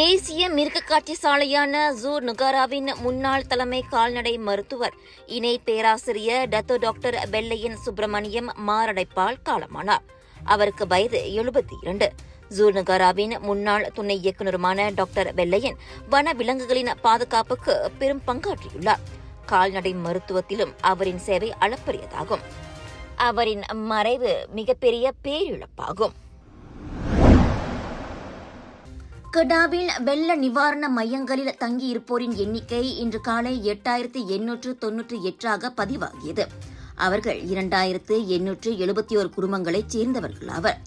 தேசிய மிருகக்காட்சி சாலையான ஜூ நுகாராவின் முன்னாள் தலைமை கால்நடை மருத்துவர் இணை பேராசிரியர் டத்தோ டாக்டர் வெள்ளையன் சுப்பிரமணியம் மாரடைப்பால் காலமானார். அவருக்கு வயது எழுபத்தி இரண்டு. ஜூ நுகாராவின் முன்னாள் துணை இயக்குநருமான டாக்டர் வெள்ளையன் வன விலங்குகளின் பாதுகாப்புக்கு பெரும் பங்காற்றியுள்ளார். கால்நடை மருத்துவத்திலும் அவரின் சேவை அளப்பரியதாகும். அவரின் மறைவு மிகப்பெரிய பேரிழப்பாகும். கெடாவில் வெள்ள நிவாரண மையங்களில் தங்கியிருப்போரின் எண்ணிக்கை இன்று காலை எட்டாயிரத்து எண்ணூற்று தொன்னூற்றி எட்டாக பதிவாகியது. அவர்கள் இரண்டாயிரத்து எண்ணூற்று எழுபத்தி ஒரு குடும்பங்களைச் சேர்ந்தவர்களாவர்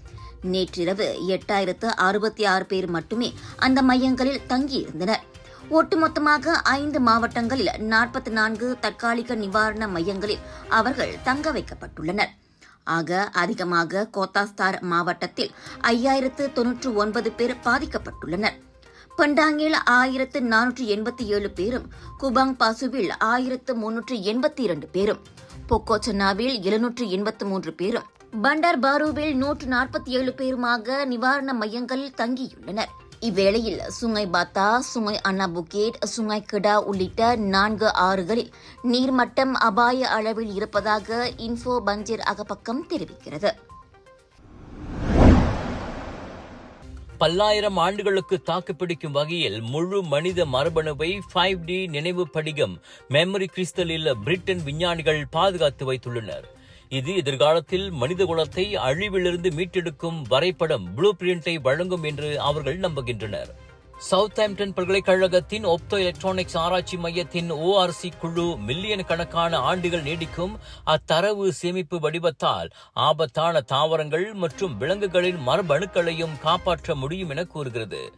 நேற்றிரவு எட்டாயிரத்து அறுபத்தி ஆறு பேர் மட்டுமே அந்த மையங்களில் தங்கியிருந்தனர். ஒட்டுமொத்தமாக ஐந்து மாவட்டங்களில் நாற்பத்தி நான்கு தற்காலிக நிவாரண மையங்களில் அவர்கள் தங்க வைக்கப்பட்டுள்ளனர். ஆக அதிகமாக கோத்தாஸ்தார் மாவட்டத்தில் ஐயாயிரத்து தொன்னூற்று ஒன்பது பேர் பாதிக்கப்பட்டுள்ளனர். பண்டாங்கில் ஆயிரத்து நானூற்று எண்பத்தி ஏழு பேரும் குபாங் பாசுவில் ஆயிரத்து முன்னூற்று எண்பத்தி இரண்டு பேரும் பொக்கோச்சனாவில் எழுநூற்று எண்பத்து மூன்று பேரும் பண்டார் பாருவில் நூற்று நாற்பத்தி ஏழு பேருமாக நிவாரண மையங்களில் தங்கியுள்ளனர். இவ்வேளையில் சுங்கை பாத்தா சுங்கை அண்ணா புகேட் சுங்கை கிடா உள்ளிட்ட நான்கு ஆறுகளில் நீர்மட்டம் அபாய அளவில் இருப்பதாக இன்ஃபோ பஞ்சர் அகப்பக்கம் தெரிவிக்கிறது. பல்லாயிரம் ஆண்டுகளுக்கு தாக்குப்பிடிக்கும் வகையில் முழு மனித மரபணுவை ஃபைவ் டி நினைவு படிகம் மெமரி கிறிஸ்தலில் பிரிட்டன் விஞ்ஞானிகள் பாதுகாத்து வைத்துள்ளனர். இது எதிர்காலத்தில் மனித குலத்தை அழிவிலிருந்து மீட்டெடுக்கும் வரைபடம் ப்ளூ பிரிண்டை வழங்கும் என்று அவர்கள் நம்புகின்றனர். சவுத் ஆம்டன் பல்கலைக்கழகத்தின் ஒப்டோ எலக்ட்ரானிக்ஸ் ஆராய்ச்சி மையத்தின் ஓஆர்சி குழு மில்லியன் கணக்கான ஆண்டுகள் நீடிக்கும் அத்தரவு சேமிப்பு வடிவத்தால் ஆபத்தான தாவரங்கள் மற்றும் விலங்குகளின் மரபணுக்களையும் காப்பாற்ற முடியும் என கூறுகிறது.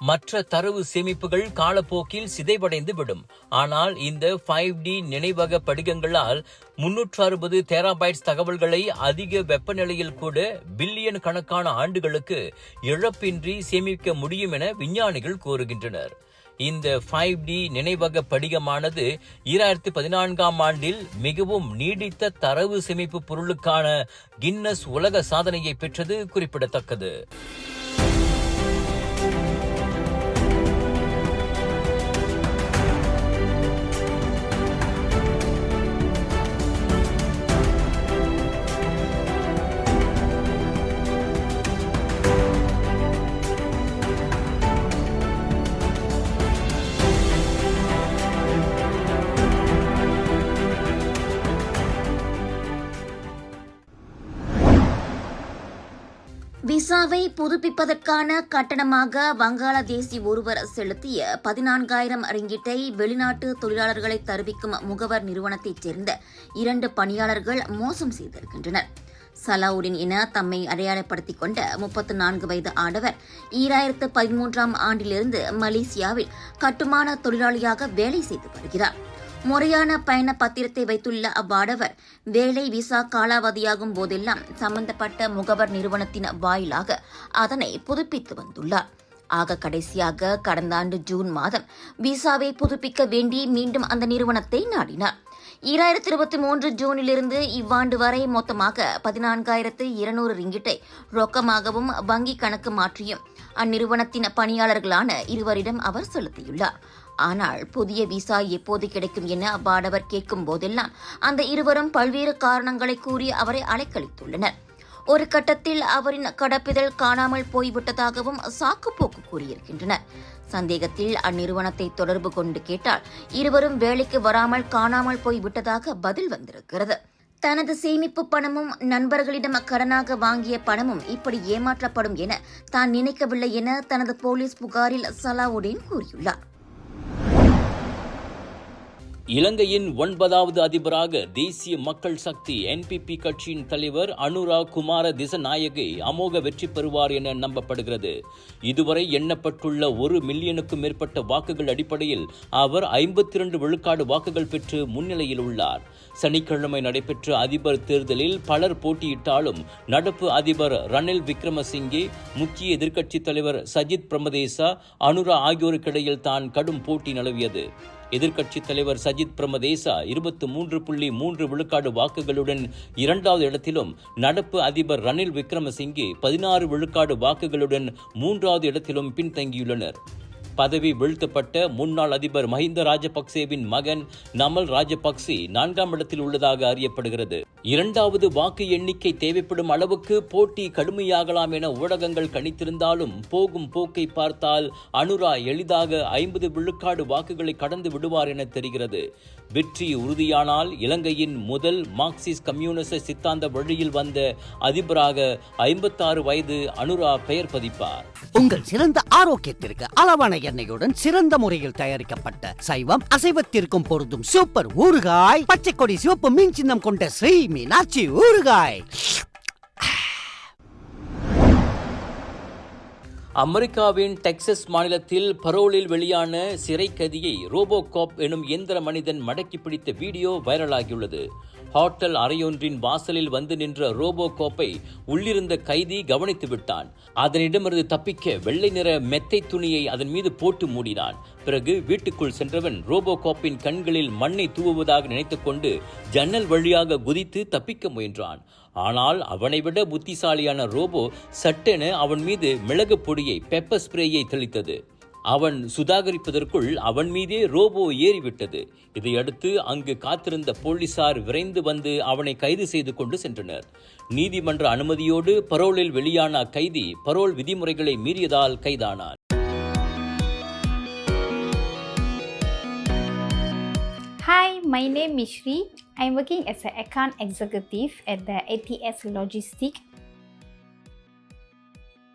மற்ற தரவு சேமிப்புகள் காலப்போக்கில் சிதைவடைந்து விடும் ஆனால் இந்த ஃபைவ் டி நினைவக படிகங்களால் முன்னூற்று அறுபது தேராபைட்ஸ் தகவல்களை அதிக வெப்பநிலையில் கூட பில்லியன் கணக்கான ஆண்டுகளுக்கு இழப்பின்றி சேமிக்க முடியும் என விஞ்ஞானிகள் கூறுகின்றனர். இந்த ஃபைவ் டி நினைவக படிகமானது ஈராயிரத்தி பதினான்காம் ஆண்டில் மிகவும் நீடித்த தரவு சேமிப்பு பொருளுக்கான கின்னஸ் உலக சாதனையை பெற்றது குறிப்பிடத்தக்கது. விசாவை புதுப்பிப்பதற்கான கட்டணமாக வங்காளதேசி ஒருவர் செலுத்திய பதினான்காயிரம் ரிங்கிட்டை வெளிநாட்டு தொழிலாளர்களை தருவிக்கும் முகவர் நிறுவனத்தைச் சேர்ந்த இரண்டு பணியாளர்கள் மோசம் செய்திருக்கின்றனர். சலாவுடின் என தம்மை அடையாளப்படுத்திக் கொண்ட முப்பத்து நான்கு வயது ஆடவர் ஈராயிரத்து பதிமூன்றாம் ஆண்டிலிருந்து மலேசியாவில் கட்டுமான தொழிலாளியாக வேலை செய்து வருகிறார். முறையான பயண பத்திரத்தை வைத்துள்ள அவ்வாடவர் வேலை விசா காலாவதியாகும் போதெல்லாம் சம்பந்தப்பட்ட முகவர் நிறுவனத்தின் வாயிலாக அதனை புதுப்பித்து வந்துள்ளார். ஆக கடைசியாக கடந்த ஆண்டு ஜூன் மாதம் விசாவை புதுப்பிக்க வேண்டி மீண்டும் அந்த நிறுவனத்தை நாடினார். ஈராயிரத்தி இருபத்தி மூன்று ஜூனிலிருந்து இவ்வாண்டு வரை மொத்தமாக பதினான்காயிரத்து இருநூறு ரிங்கிட்டை ரொக்கமாகவும் வங்கி கணக்கு மாற்றியும் அந்நிறுவனத்தின் பணியாளர்களான இருவரிடம் அவர் செலுத்தியுள்ளார். ஆனால் புதிய விசா எப்போது கிடைக்கும் என அவ்வாடவர் கேட்கும் போதெல்லாம் அந்த இருவரும் பல்வேறு காரணங்களை கூறி அவரை அலைக்கழித்துள்ளனர். ஒரு கட்டத்தில் அவரின் கடப்பிதழ் காணாமல் போய்விட்டதாகவும் சாக்குப்போக்கு கூறியிருக்கின்றனர். சந்தேகத்தில் அந்நிறுவனத்தை தொடர்பு கொண்டு கேட்டால் இருவரும் வேலைக்கு வராமல் காணாமல் போய்விட்டதாக பதில் வந்திருக்கிறது. தனது சேமிப்பு பணமும் நண்பர்களிடம் கடனாக வாங்கிய பணமும் இப்படி ஏமாற்றப்படும் என தான் நினைக்கவில்லை என தனது போலீஸ் புகாரில் சலாவுடீன் கூறியுள்ளார். இலங்கையின் ஒன்பதாவது அதிபராக தேசிய மக்கள் சக்தி என்பிபி கட்சியின் தலைவர் அனுரா குமார திசநாயகை அமோக வெற்றி பெறுவார் என நம்பப்படுகிறது. இதுவரை எண்ணப்பட்டுள்ள ஒரு மில்லியனுக்கும் மேற்பட்ட வாக்குகள் அடிப்படையில் அவர் ஐம்பத்தி இரண்டு விழுக்காடு வாக்குகள் பெற்று முன்னிலையில் உள்ளார். சனிக்கிழமை நடைபெற்ற அதிபர் தேர்தலில் பலர் போட்டியிட்டாலும் நடப்பு அதிபர் ரணில் விக்ரமசிங்கே முக்கிய எதிர்க்கட்சித் தலைவர் சஜித் பிரமதேசா அனுரா ஆகியோருக்கிடையில் தான் கடும் போட்டி நிலவியது. எதிர்க்கட்சித் தலைவர் சஜித் பிரமதேசா இருபத்தி மூன்று புள்ளி மூன்று விழுக்காடு வாக்குகளுடன் இரண்டாவது இடத்திலும் நடப்பு அதிபர் ரணில் விக்ரமசிங்கே பதினாறு விழுக்காடு வாக்குகளுடன் மூன்றாவது இடத்திலும் பின்தங்கியுள்ளனர். பதவி வீழ்த்தப்பட்ட முன்னாள் அதிபர் மஹிந்த ராஜபக்சேவின் மகன் நமல் ராஜபக்சே நான்காம் இடத்தில் உள்ளதாக அறியப்படுகிறது. இரண்டாவது வாக்கு எண்ணிக்கை தேவைப்படும் அளவுக்கு போட்டி கடுமையாகலாம் என ஊடகங்கள் கணித்திருந்தாலும் போகும் போக்கை பார்த்தால் அனுரா எளிதாக ஐம்பது விழுக்காடு வாக்குகளை கடந்து விடுவார் என தெரிகிறது. வெற்றி உறுதியானால் இலங்கையின் முதல் மார்க்சிஸ்ட் கம்யூனிச சித்தாந்த வழியில் வந்த அதிபராக ஐம்பத்தாறு வயது அனுரா பெயர் பதிப்பார். உங்கள் சிறந்த ஆரோக்கியத்திற்கு அளவான எண்ணெயுடன் சிறந்த முறையில் தயாரிக்கப்பட்ட சைவம் அசைவத்திற்கும் பொருந்தும் சூப்பர் ஊறுகாய் பச்சை கொடி சிவப்பு மீன் சின்னம் கொண்ட ஸ்ரீ மீனாட்சி ஊறுகாய் அமெரிக்காவின் டெக்சஸ் மாநிலத்தில் பரோலில் வெளியான சிறை கைதியை ரோபோகாப் எனும் இயந்திர மனிதன் மடக்கி பிடித்த வீடியோ வைரலாகியுள்ளது. ஹோட்டல் அறையொன்றின் வாசலில் வந்து நின்ற ரோபோ கோப்பை உள்ளிருந்த கைதி கவனித்து விட்டான். அதனிடமிருந்து தப்பிக்க வெள்ளை நிற மெத்தை துணியை அதன் மீது போட்டு மூடினான். பிறகு வீட்டுக்குள் சென்றவன் ரோபோ கோப்பின் கண்களில் மண்ணை தூவுவதாக நினைத்துக்கொண்டு ஜன்னல் வழியாக குதித்து தப்பிக்க முயன்றான். ஆனால் அவனை விட புத்திசாலியான ரோபோ சட்டென அவன் மீது மிளகு பொடியை பெப்பர் ஸ்ப்ரேயை தெளித்தது. அவன் சுதாகரிப்பதற்குள் அவன் மீதே ரோபோ ஏறிவிட்டது இதையடுத்து அங்கு காத்திருந்த போலீசார் விரைந்து வந்து அவனை கைது செய்து கொண்டு சென்றனர் நீதிமன்ற அனுமதியோடு பரோலில் வெளியான கைதி பரோல் விதிமுறைகளை மீறியதால் கைதானார் Hi, my name is Shri. I'm working as an account executive at the ATS Logistic.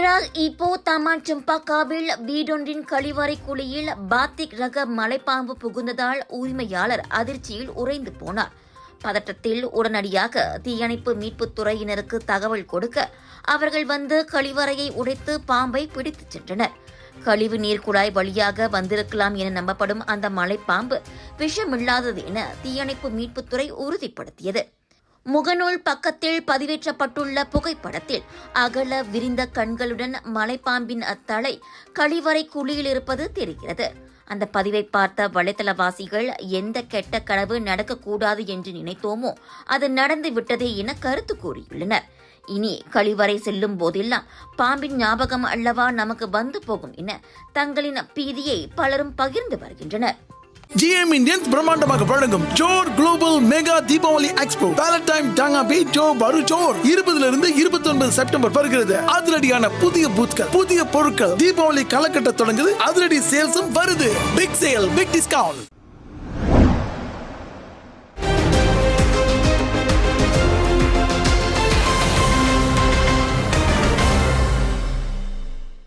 Perak இப்போ தமா செம்பாக்காவில் வீடொன்றின் கழிவறை குழியில் பாத்திக் ரக மலைப்பாம்பு புகுந்ததால் உரிமையாளர் அதிர்ச்சியில் உறைந்து போனார். பதட்டத்தில் உடனடியாக தீயணைப்பு மீட்புத் துறையினருக்கு தகவல் கொடுக்க அவர்கள் வந்து கழிவறையை உடைத்து பாம்பை பிடித்துச் சென்றனர். கழிவு நீர் குழாய் வழியாக வந்திருக்கலாம் என நம்பப்படும் அந்த மலைப்பாம்பு விஷமில்லாதது என தீயணைப்பு மீட்புத்துறை உறுதிப்படுத்தியது. முகநூல் பக்கத்தில் பதிவேற்றப்பட்டுள்ள புகைப்படத்தில் அகல விரிந்த கண்களுடன் மலைப்பாம்பின் அத்தலை கழிவறை குழியில் இருப்பது தெரிகிறது. அந்த பதிவை பார்த்த வலைத்தளவாசிகள் எந்த கெட்ட கனவு நடக்கக்கூடாது என்று நினைத்தோமோ அது நடந்து விட்டதே என கருத்து கூறியுள்ளனர். இனி கழிவறை செல்லும் போதெல்லாம் பாம்பின் ஞாபகம் அல்லவா நமக்கு வந்து போகும் என தங்களின் பீதியை பலரும் பகிர்ந்து வருகின்றனர். ஜிஎம் இந்தியன்ஸ் பிரம்மாண்டமாக வழங்கும் ஜோர் global mega Deepavali expo time டாங்கா பி ஜோ பரு ஜோர் இருபதுல இருந்து இருபத்தி ஒன்பது செப்டம்பர் வருகிறது. அதிரடியான புதிய பூத்கள் புதிய பொருட்கள் தீபாவளி கலக்கட்ட தொடங்குது. அதிரடி சேல்ஸும் வருது. Big sale big discount